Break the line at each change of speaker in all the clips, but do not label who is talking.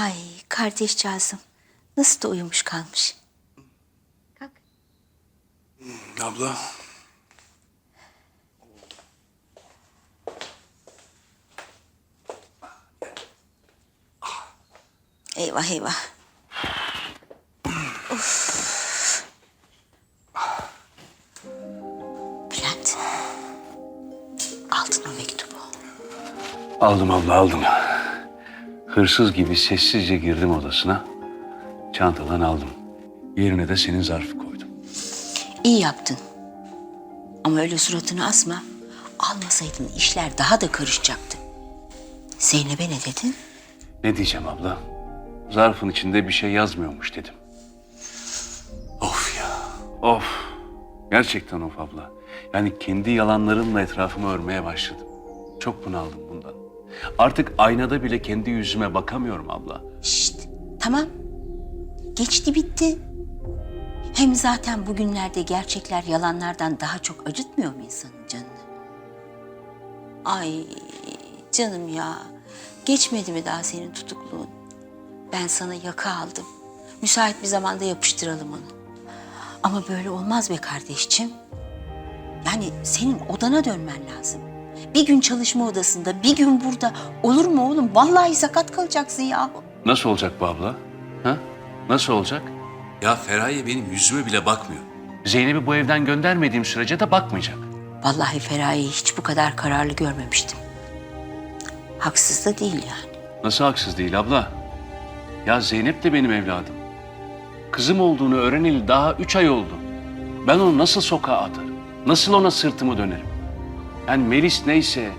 Ay kardeşcağızım nasıl da uyumuş kalmış. Kalk.
Abla.
Eyvah eyvah. Uf. Bülent. Aldın o mektubu.
Aldım abla aldım. Hırsız gibi sessizce girdim odasına. Çantadan aldım. Yerine de senin zarfı koydum.
İyi yaptın. Ama öyle suratını asma. Almasaydın işler daha da karışacaktı. Zeynep'e ne dedin?
Ne diyeceğim abla? Zarfın içinde bir şey yazmıyormuş dedim. Of ya. Of. Gerçekten of abla. Yani kendi yalanlarımla etrafımı örmeye başladım. Çok bunaldım bundan. Artık aynada bile kendi yüzüme bakamıyorum abla.
Şşt, tamam. Geçti bitti. Hem zaten bugünlerde gerçekler yalanlardan daha çok acıtmıyor mu insanın canını? Ay canım ya. Geçmedi mi daha senin tutukluğun? Ben sana yaka aldım. Müsait bir zamanda yapıştıralım onu. Ama böyle olmaz be kardeşçim. Yani senin odana dönmen lazım. Bir gün çalışma odasında, bir gün burada. Olur mu oğlum? Vallahi sakat kalacaksın yahu.
Nasıl olacak bu abla? Ha? Nasıl olacak?
Ya Feraye benim yüzüme bile bakmıyor.
Zeynep'i bu evden göndermediğim sürece de bakmayacak.
Vallahi Feraye'yi hiç bu kadar kararlı görmemiştim. Haksız da değil yani.
Nasıl haksız değil abla? Ya Zeynep de benim evladım. Kızım olduğunu öğreneli daha üç ay oldu. Ben onu nasıl sokağa atarım? Nasıl ona sırtımı dönerim? Yani Melis neyse,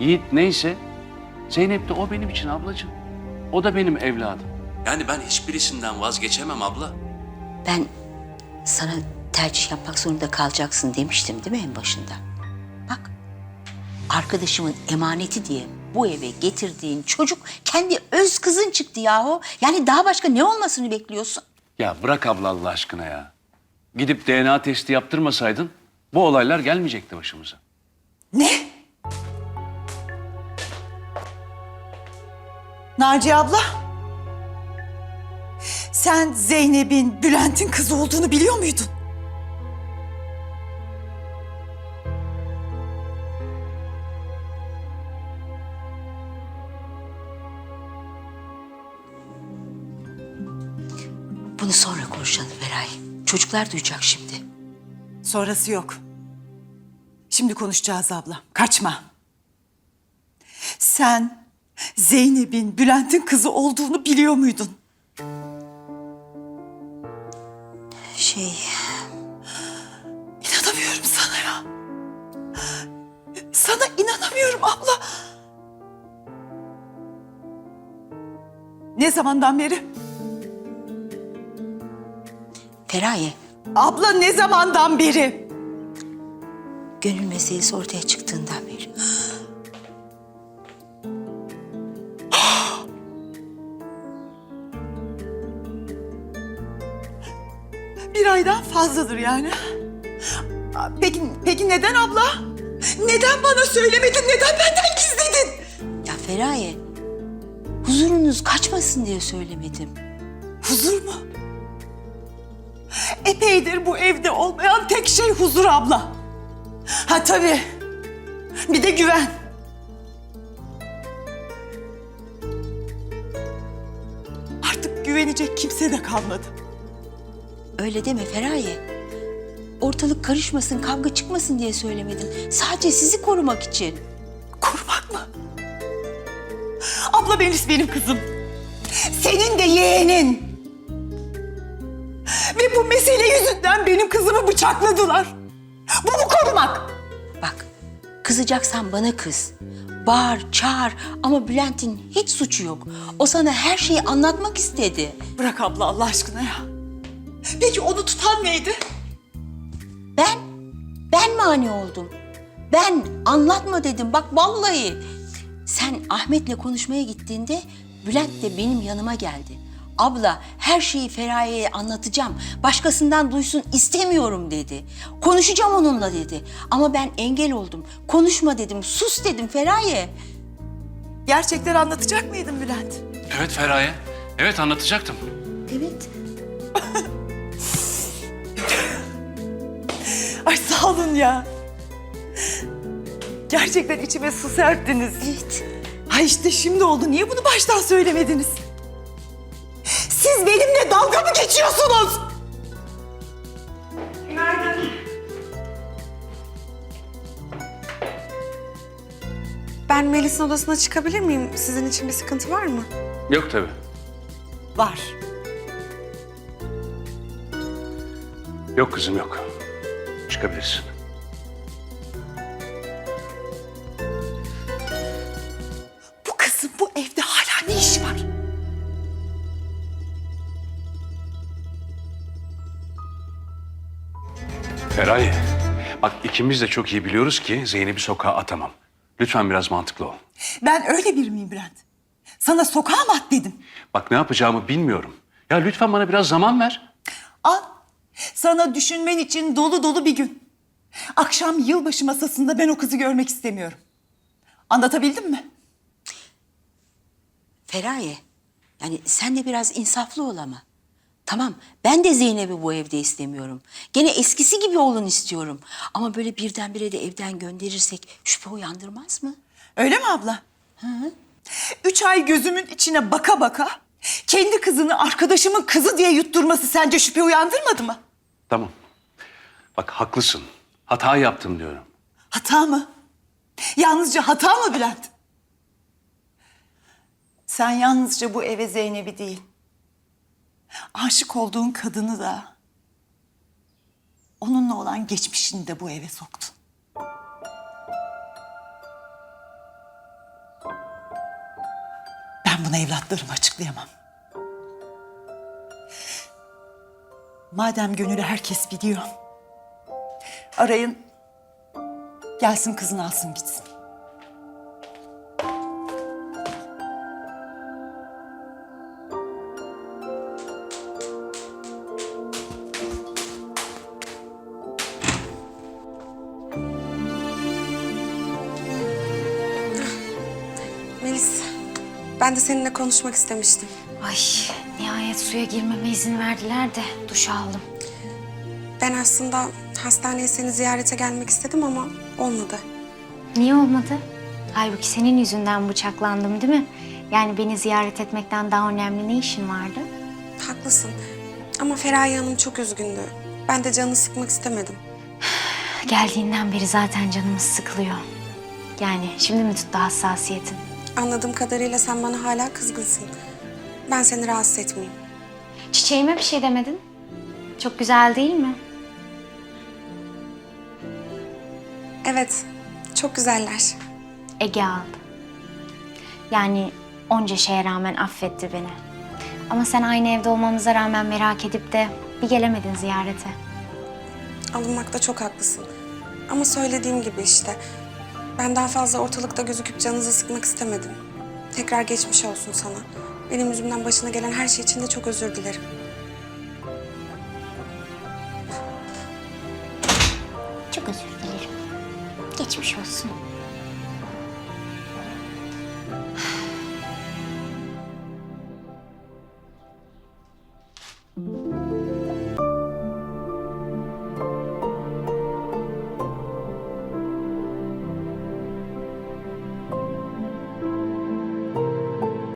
Yiğit neyse, Zeynep de o benim için ablacığım. O da benim evladım.
Yani ben hiçbirisinden vazgeçemem abla.
Ben sana tercih yapmak zorunda kalacaksın demiştim değil mi en başında? Bak, arkadaşımın emaneti diye bu eve getirdiğin çocuk kendi öz kızın çıktı yahu. Yani daha başka ne olmasını bekliyorsun?
Ya bırak abla Allah aşkına ya. Gidip DNA testi yaptırmasaydın bu olaylar gelmeyecekti başımıza.
Ne? Naciye abla. Sen Zeynep'in Bülent'in kızı olduğunu biliyor muydun?
Bunu sonra konuşalım Beray. Çocuklar duyacak şimdi.
Sonrası yok. Şimdi konuşacağız abla. Kaçma. Sen Zeynep'in Bülent'in kızı olduğunu biliyor muydun?
Şey,
İnanamıyorum sana ya. Sana inanamıyorum abla. Ne zamandan beri?
Feraye,
Abla ne zamandan beri?
Gönül meselesi ortaya çıktığından beri.
Bir aydan fazladır yani. Peki, peki neden abla? Neden bana söylemedin? Neden benden gizledin?
Ya Feraye, huzurunuz kaçmasın diye söylemedim.
Huzur mu? Epeydir bu evde olmayan tek şey huzur abla. Ha tabii. Bir de güven. Artık güvenecek kimse de kalmadı.
Öyle deme Feraye. Ortalık karışmasın, kavga çıkmasın diye söylemedim. Sadece sizi korumak için.
Korumak mı? Abla Melis benim kızım. Senin de yeğenin. Ve bu mesele yüzünden benim kızımı bıçakladılar. Bu mu korumak?
Bak, kızacaksan bana kız. Bağır, çağır ama Bülent'in hiç suçu yok. O sana her şeyi anlatmak istedi.
Bırak abla Allah aşkına ya. Peki onu tutan neydi?
Ben, ben mani oldum. Ben anlatma dedim bak vallahi. Sen Ahmet'le konuşmaya gittiğinde Bülent de benim yanıma geldi. Abla her şeyi Feraye'ye anlatacağım. Başkasından duysun istemiyorum dedi. Konuşacağım onunla dedi. Ama ben engel oldum. Konuşma dedim, sus dedim Feraye.
Gerçekleri anlatacak mıydın Bülent?
Evet Feraye. Evet anlatacaktım.
Evet.
Ay sağ olun ya. Gerçekten içime su serptiniz.
Evet.
Ay işte şimdi oldu. Niye bunu baştan söylemediniz? Geçiyorsunuz?
Ben Melis'in odasına çıkabilir miyim? Sizin için bir sıkıntı var mı?
Yok tabii.
Var.
Yok kızım yok. Çıkabilirsin. Bak ikimiz de çok iyi biliyoruz ki Zeynep'i sokağa atamam. Lütfen biraz mantıklı ol.
Ben öyle bir miyim Bülent? Sana sokağa mı at dedim?
Bak ne yapacağımı bilmiyorum. Ya lütfen bana biraz zaman ver.
Al. Sana düşünmen için dolu dolu bir gün. Akşam yılbaşı masasında ben o kızı görmek istemiyorum. Anlatabildim mi?
Feraye, yani sen de biraz insaflı ol ama. Tamam, ben de Zeynep'i bu evde istemiyorum. Gene eskisi gibi olun istiyorum. Ama böyle birdenbire de evden gönderirsek şüphe uyandırmaz mı?
Öyle mi abla? Üç ay gözümün içine baka baka kendi kızını arkadaşımın kızı diye yutturması sence şüphe uyandırmadı mı?
Tamam. Bak haklısın. Hata yaptım diyorum.
Hata mı? Yalnızca hata mı Bülent? Sen yalnızca bu eve Zeynep'i değil, aşık olduğun kadını da, onunla olan geçmişini de bu eve soktun. Ben bunu evlatlarıma açıklayamam. Madem gönülü herkes biliyor, arayın, gelsin kızını alsın gitsin.
Ben de seninle konuşmak istemiştim.
Ay nihayet suya girmeme izin verdiler de duş aldım.
Ben aslında hastaneye seni ziyarete gelmek istedim ama olmadı.
Niye olmadı? Halbuki senin yüzünden bıçaklandım değil mi? Yani beni ziyaret etmekten daha önemli ne işin vardı?
Haklısın. Ama Feraye Hanım çok üzgündü. Ben de canını sıkmak istemedim.
Geldiğinden beri zaten canımız sıkılıyor. Yani şimdi mi tuttu hassasiyetin?
Anladığım kadarıyla sen bana hala kızgınsın. Ben seni rahatsız etmeyeyim.
Çiçeğime bir şey demedin. Çok güzel değil mi?
Evet, çok güzeller.
Ege aldı. Yani onca şeye rağmen affetti beni. Ama sen aynı evde olmamıza rağmen merak edip de bir gelemedin ziyarete.
Alınmakta çok haklısın. Ama söylediğim gibi işte. Ben daha fazla ortalıkta gözüküp canınızı sıkmak istemedim. Tekrar geçmiş olsun sana. Benim yüzümden başına gelen her şey için de çok özür dilerim.
Çok özür dilerim. Geçmiş olsun.